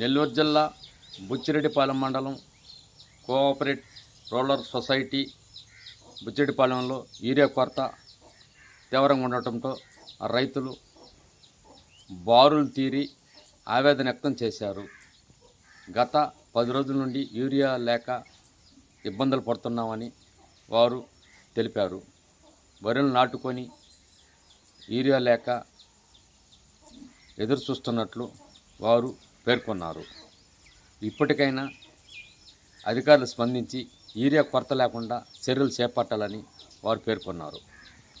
నెల్లూరు జిల్లా బుచ్చిరెడ్డిపాలెం మండలం cooperate rural society బుచ్చిరెడ్డిపాలెంలో యూరియా కొరత తీవ్రంగా ఉండటంతో రైతులు బారులు తీరి ఆవేదన వ్యక్తం చేశారు. గత పది రోజుల నుండి యూరియా లేక ఇబ్బందులు పడుతున్నామని వారు తెలిపారు. వరిలు నాటుకొని యూరియా లేక ఎదురు చూస్తున్నట్లు వారు పేర్కొన్నారు. ఇప్పటికైనా అధికారులు స్పందించి యూరియా కొరత లేకుండా చర్యలు చేపట్టాలని వారు పేర్కొన్నారు.